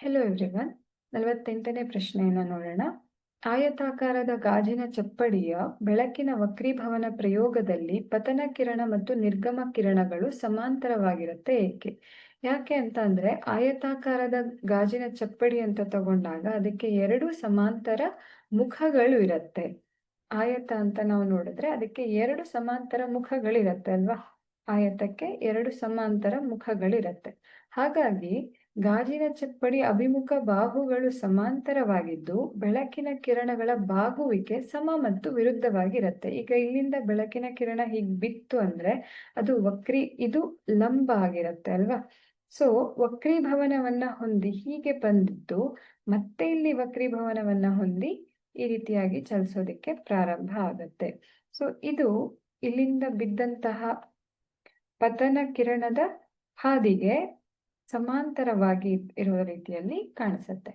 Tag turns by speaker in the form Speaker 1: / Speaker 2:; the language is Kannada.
Speaker 1: ಹೆಲೋ ಎವ್ರಿವನ್ ನಲವತ್ತೆಂಟನೇ ಪ್ರಶ್ನೆಯನ್ನು ನೋಡೋಣ. ಆಯತಾಕಾರದ ಗಾಜಿನ ಚಪ್ಪಡಿಯ ಬೆಳಕಿನ ವಕ್ರೀಭವನ ಪ್ರಯೋಗದಲ್ಲಿ ಪತನ ಕಿರಣ ಮತ್ತು ನಿರ್ಗಮ ಕಿರಣಗಳು ಸಮಾಂತರವಾಗಿರುತ್ತೆ ಏಕೆ? ಯಾಕೆ ಅಂತ ಅಂದ್ರೆ ಆಯತಾಕಾರದ ಗಾಜಿನ ಚಪ್ಪಡಿ ಅಂತ ತಗೊಂಡಾಗ ಅದಕ್ಕೆ ಎರಡು ಸಮಾಂತರ ಮುಖಗಳು ಇರುತ್ತೆ. ಆಯತ ಅಂತ ನಾವು ನೋಡಿದ್ರೆ ಅದಕ್ಕೆ ಎರಡು ಸಮಾಂತರ ಮುಖಗಳಿರತ್ತೆ ಅಲ್ವಾ? ಆಯತಕ್ಕೆ ಎರಡು ಸಮಾಂತರ ಮುಖಗಳಿರತ್ತೆ. ಹಾಗಾಗಿ ಗಾಜಿನ ಚಪ್ಪಡಿ ಅಭಿಮುಖ ಬಾಹುಗಳು ಸಮಾಂತರವಾಗಿದ್ದು, ಬೆಳಕಿನ ಕಿರಣಗಳ ಬಾಗುವಿಕೆ ಸಮ ಮತ್ತು ವಿರುದ್ಧವಾಗಿರುತ್ತೆ. ಈಗ ಇಲ್ಲಿಂದ ಬೆಳಕಿನ ಕಿರಣ ಹೀಗೆ ಬಿತ್ತು ಅಂದ್ರೆ ಅದು ವಕ್ರಿ, ಇದು ಲಂಬ ಆಗಿರುತ್ತೆ ಅಲ್ವಾ? ಸೊ ವಕ್ರೀಭವನವನ್ನ ಹೊಂದಿ ಹೀಗೆ ಬಂದಿದ್ದು, ಮತ್ತೆ ಇಲ್ಲಿ ವಕ್ರೀಭವನವನ್ನ ಹೊಂದಿ ಈ ರೀತಿಯಾಗಿ ಚಲಿಸೋದಕ್ಕೆ ಪ್ರಾರಂಭ ಆಗತ್ತೆ. ಸೊ ಇದು ಇಲ್ಲಿಂದ ಬಿದ್ದಂತಹ ಪತನ ಕಿರಣದ ಹಾದಿಗೆ ಸಮಾಂತರವಾಗಿ ಇರುವ ರೀತಿಯಲ್ಲಿ ಕಾಣಿಸುತ್ತೆ.